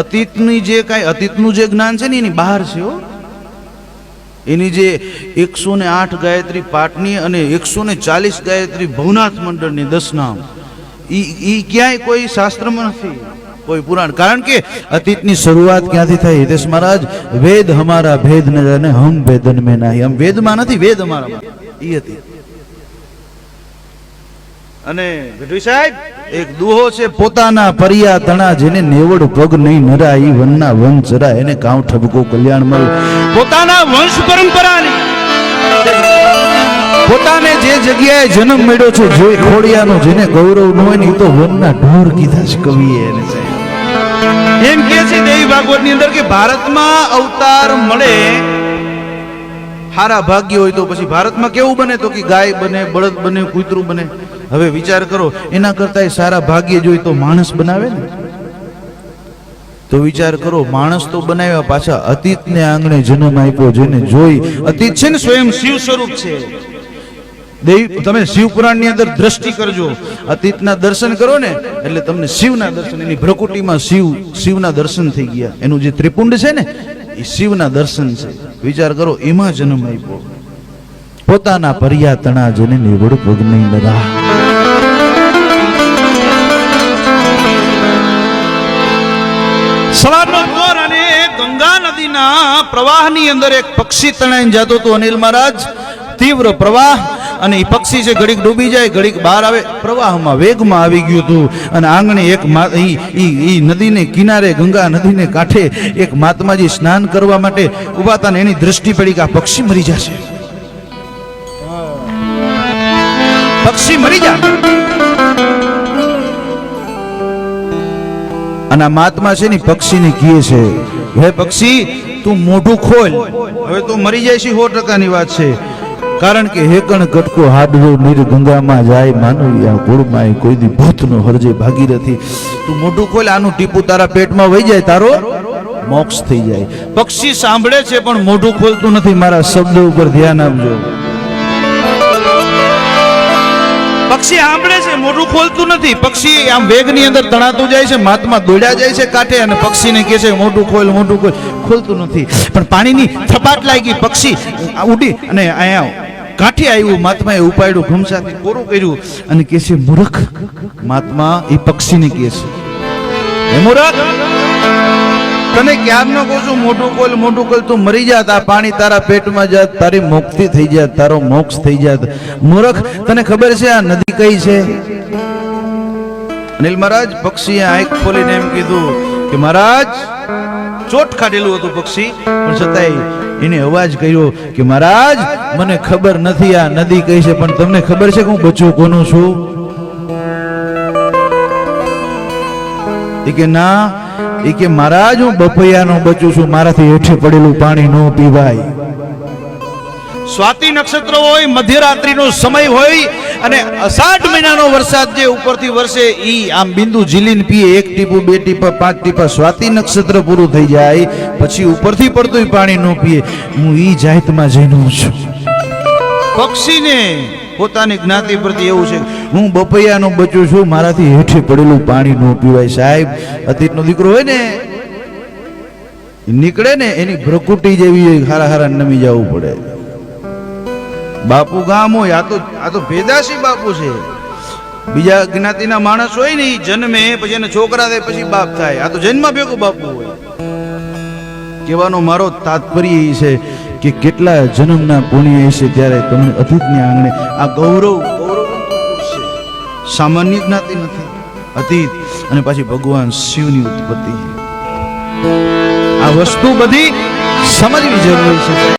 અતીતની જે કાંઈ, અતીતનું જે જ્ઞાન છે ને એની બહાર છે હો. એની જે એકસો ને આઠ ગાયત્રી પાટની અને એકસો ને ચાલીસ ગાયત્રી ભવનાથ મંડળની દસ નામ, ઈ ક્યાંય કોઈ શાસ્ત્રમાં નથી, કોઈ પુરાણ. કારણ કે અતીતની શરૂઆત ક્યાંથી થઈ? હિતેશ મહારાજ, વેદ હમારા ભેદ ને હમ ભેદન મેં નાહી. હમ વેદમાં નથી, વેદ અમારામાં. એ હતી. અને ગઢવી સાહેબ? એક દુહો છે પોતાના પરિયા તણા જેને નેવડ પગ નહીં નરા ઈ વનના વન જરા એને કાઉ ઠબકો કલ્યાણ મળ. પોતાના વંશ પરંપરાની પોતાને જે જગ્યાએ જન્મ મળ્યો છે જે ખોડિયાનો જેને ગૌરવ ન હોય ને એ તો વનના ઢોર કીધા છે કવિએ એને સાહેબ. એમ કે છે દેવી ભાગવતની અંદર કે ભારતમાં અવતાર મળે હારા ભાગ્ય હોય તો પછી ભારતમાં કેવું બને? તો કે ગાય બને બળદ બને કૂતરું બને. હવે વિચાર કરો, એના કરતા સારા ભાગ્ય જોઈ તો માણસ બનાવે ને? તો વિચાર કરો, માણસ તો બનાવ્યા પાછા અતીતને આંગણે જન્મ આપ્યો, જેને જોઈ અતીત છે ને સ્વયં શિવ સ્વરૂપ છે. દેવી, તમે શિવપુરાણની અંદર દ્રષ્ટિ કરજો. અતીતના દર્શન કરો ને, એટલે તમને શિવના દર્શન, એની ભ્રકુટીમાં શિવ, શિવના દર્શન થઈ ગયા. એનું જે ત્રિપુંડ છે ને, એ શિવના દર્શન છે. વિચાર કરો, એમાં જન્મ આપ્યો. પોતાના પર્યાતણા જેને નિવડ પગ નહીં નરા. સવારનો પોર અને ગંગા નદીના પ્રવાહની અંદર એક પક્ષી તણાઈને જતો હતો અનિલ મહારાજ. તીવ્ર પ્રવાહ અને એ પક્ષી છે ઘડીક ડૂબી જાય, ઘડીક બહાર આવે, પ્રવાહમાં વેગમાં આવી ગયું હતું. અને આંગણે એક ઈ નદીને કિનારે, ગંગા નદીને કાંઠે એક મહાત્માજી સ્નાન કરવા માટે ઊભા હતા એની દ્રષ્ટિ પડી કે આ પક્ષી મરી જશે. પક્ષી મરી જા. અને આ મહાત્મા છે ને પક્ષીને કીએ છે. હે પક્ષી, તું મોઢું ખોલ. હવે તું મરી જાય છે સો ટકાની વાત છે. કારણ કે હેકણ કટકો હાડવો નીર ગંગામાં જાય માનવીયા ગુળમાં કોઈ દી ભૂતનો હરજે ભાગીરથી તું મોઢું ખોલ, આનું ટીપું તારા પેટમાં વહી જાય, તારો મોક્ષ થઈ જાય. પક્ષી સાંભળે છે, પણ મોઢું ખોલતું નથી. મારા શબ્દ ઉપર ધ્યાન આપજો. પક્ષી સાંભળે છે, મોઢું ખોલતું નથી. પક્ષી આમ વેગની અંદર તણાતું જાય છે, માથમાં દોડ્યા જાય છે કાંઠે અને પક્ષીને કહે છે, મોઢું ખોલ મોઢું ખોલ. ખોલતું નથી. પણ પાણીની થપાટ લાગી, પક્ષી ઉડી અને અહીંયા કાંઠે આવ્યું મહાત્માએ ઉપાડ્યું, ઘૂમસાથી કોરું કર્યું અને કહે છે, મૂર્ખ. માથમાં એ પક્ષીને કહે છે. મૂર્ખ. તને ક્યારનો કહું છું, મોટું કોલ મોટું કોલ, તું મરી જાત આ પાણી તારા પેટમાં જાત તારી મુક્તિ થઈ જાત તારો મોક્ષ થઈ જાત મૂર્ખ, તને ખબર છે આ નદી કઈ છે? અનિલ મહારાજ, પક્ષીએ આંખ ખોલીને એમ કીધું કે મહારાજ, ચોટ ખાડેલું હતું પક્ષી, પણ છતાંય એને અવાજ કર્યો કે મહારાજ, મને ખબર નથી આ નદી કઈ છે, પણ તમને ખબર છે કે હું બચ્ચું કોનું છું? કે ના એ કે મહારાજ હું બપૈયાનો બચું છું મારાથી હેઠે પડેલું પાણી ન પીવાય. સ્વાતિ નક્ષત્ર હોય મધ્યરાત્રિનો સમય હોય અને અષાઢ મહિનાનો વરસાદ જે ઉપરથી વરસે એ આમ બિંદુ ઝીલીને પીએ એક ટીપું બે ટીપા પાંચ ટીપા સ્વાતિ નક્ષત્ર પૂરું થઈ જાય પછી ઉપરથી પડતું પાણી ન પીએ. હું એ જાતમાં જઈને છું. પક્ષીને પોતાની જ્ઞાતિ પ્રતિ એવું છે. હું બપૈયાનો બચું છું, મારાથી હેઠે પડેલું પાણી ન પીવાય સાહેબ. અતીતનો દીકરો હોય ને નીકળે ને, એની ભ્રકુટી જેવી હારા હારા નમી જવું પડે. બાપુ ગામ હોય, આ તો આ તો ભેદાસી બાપુ છે. બીજા જ્ઞાતિના માણસ હોય ને જન્મે, પછી એને છોકરા થાય, પછી બાપ થાય. આ તો જન્મ ભેગો બાપુ હોય. કહેવાનો મારો તાત્પર્ય છે. કે કેટલા જન્મના પુણ્ય હશે ત્યારે તમને અતિથને આંગણે આ ગૌરવ ગૌરવ સામાન્ય જ્ઞાતિ નથી. અતીત અને પાછી ભગવાન શિવની ઉત્પત્તિ આ વસ્તુ બધી સમજવી જરૂરી છે.